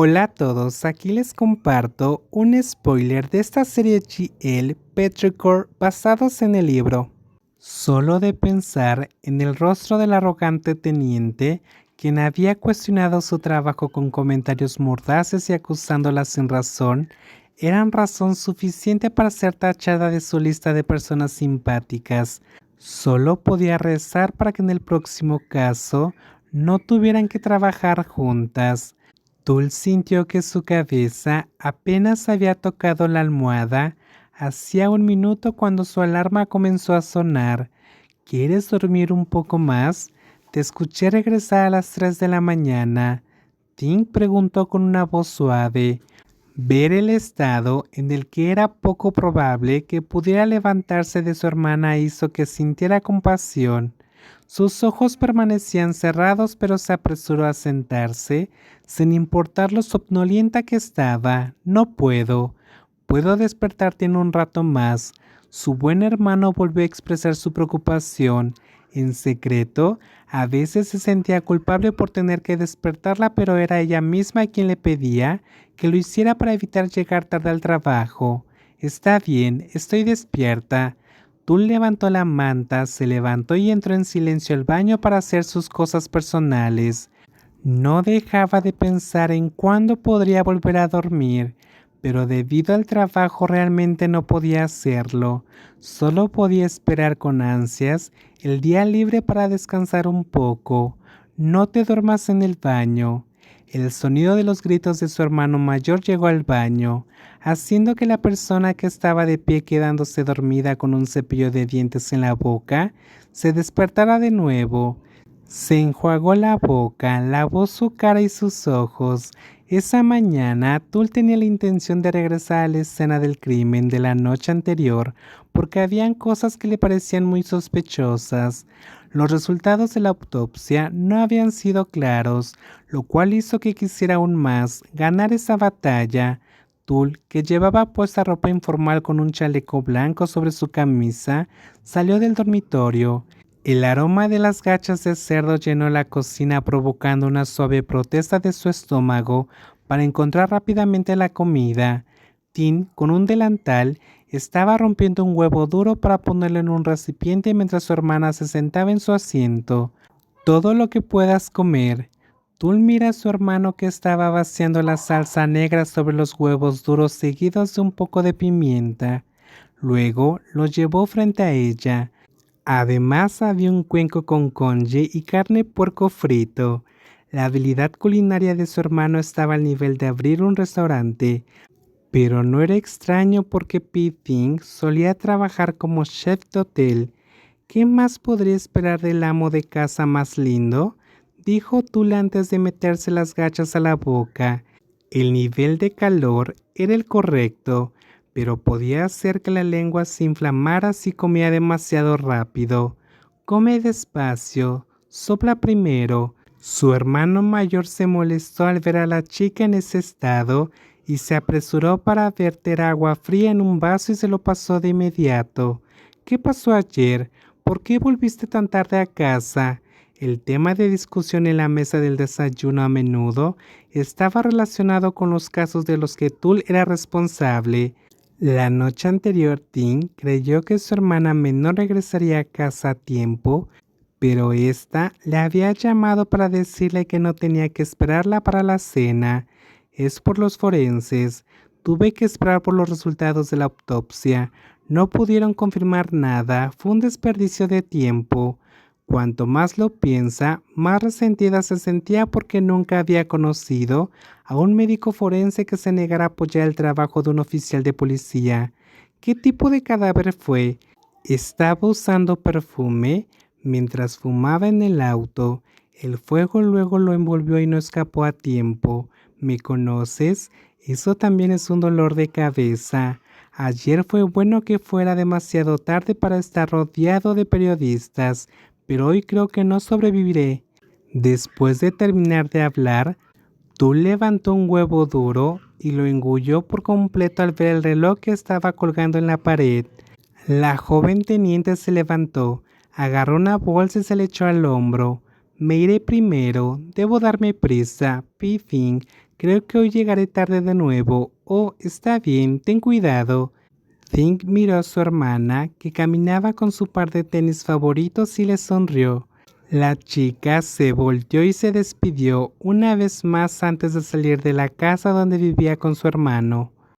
Hola a todos, aquí les comparto un spoiler de esta serie GL Petrichor basados en el libro. Solo de pensar en el rostro del arrogante teniente, quien había cuestionado su trabajo con comentarios mordaces y acusándola sin razón, eran razón suficiente para ser tachada de su lista de personas simpáticas. Solo podía rezar para que en el próximo caso no tuvieran que trabajar juntas. Tul sintió que su cabeza apenas había tocado la almohada hacía un minuto cuando su alarma comenzó a sonar. ¿Quieres dormir un poco más? Te escuché regresar a las 3 de la mañana. Tink preguntó con una voz suave. Ver el estado en el que era poco probable que pudiera levantarse de su hermana hizo que sintiera compasión. Sus ojos permanecían cerrados, pero se apresuró a sentarse, sin importar lo somnolienta que estaba. No puedo. Puedo despertarte en un rato más. Su buen hermano volvió a expresar su preocupación. En secreto, a veces se sentía culpable por tener que despertarla, pero era ella misma quien le pedía que lo hiciera para evitar llegar tarde al trabajo. Está bien, estoy despierta. Tul levantó la manta, se levantó y entró en silencio al baño para hacer sus cosas personales. No dejaba de pensar en cuándo podría volver a dormir pero debido al trabajo realmente no podía hacerlo. Solo podía esperar con ansias el día libre para descansar un poco. No te duermas en el baño. El sonido de los gritos de su hermano mayor llegó al baño, haciendo que la persona que estaba de pie quedándose dormida con un cepillo de dientes en la boca se despertara de nuevo. Se enjuagó la boca, lavó su cara y sus ojos esa mañana, Tul tenía la intención de regresar a la escena del crimen de la noche anterior porque habían cosas que le parecían muy sospechosas. Los resultados de la autopsia no habían sido claros, lo cual hizo que quisiera aún más ganar esa batalla. Tul, que llevaba puesta ropa informal con un chaleco blanco sobre su camisa, salió del dormitorio. El aroma de las gachas de cerdo llenó la cocina provocando una suave protesta de su estómago para encontrar rápidamente la comida. Tin, con un delantal, estaba rompiendo un huevo duro para ponerlo en un recipiente mientras su hermana se sentaba en su asiento. Todo lo que puedas comer. Tul mira a su hermano que estaba vaciando la salsa negra sobre los huevos duros seguidos de un poco de pimienta. Luego los llevó frente a ella. Además había un cuenco con conje y carne puerco frito. La habilidad culinaria de su hermano estaba al nivel de abrir un restaurante, pero no era extraño porque Pete solía trabajar como chef de hotel. ¿Qué más podría esperar del amo de casa más lindo? Dijo Tul antes de meterse las gachas a la boca. El nivel de calor era el correcto, pero podía hacer que la lengua se inflamara si comía demasiado rápido. Come despacio, sopla primero. Su hermano mayor se molestó al ver a la chica en ese estado y se apresuró para verter agua fría en un vaso y se lo pasó de inmediato. ¿Qué pasó ayer? ¿Por qué volviste tan tarde a casa? El tema de discusión en la mesa del desayuno a menudo estaba relacionado con los casos de los que Tul era responsable. La noche anterior, Tim creyó que su hermana menor regresaría a casa a tiempo, pero ésta le había llamado para decirle que no tenía que esperarla para la cena. Es por los forenses. Tuve que esperar por los resultados de la autopsia. No pudieron confirmar nada. Fue un desperdicio de tiempo. Cuanto más lo piensa, más resentida se sentía porque nunca había conocido a un médico forense que se negara a apoyar el trabajo de un oficial de policía. ¿Qué tipo de cadáver fue? Estaba usando perfume mientras fumaba en el auto. El fuego luego lo envolvió y no escapó a tiempo. ¿Me conoces? Eso también es un dolor de cabeza. Ayer fue bueno que fuera demasiado tarde para estar rodeado de periodistas pero hoy creo que no sobreviviré. Después de terminar de hablar, tú levantó un huevo duro y lo engulló por completo al ver el reloj que estaba colgando en la pared. La joven teniente se levantó, agarró una bolsa y se le echó al hombro. Me iré primero, debo darme prisa. Piffing, creo que hoy llegaré tarde de nuevo. Oh, está bien, ten cuidado. Think miró a su hermana, que caminaba con su par de tenis favoritos y le sonrió. La chica se volteó y se despidió una vez más antes de salir de la casa donde vivía con su hermano.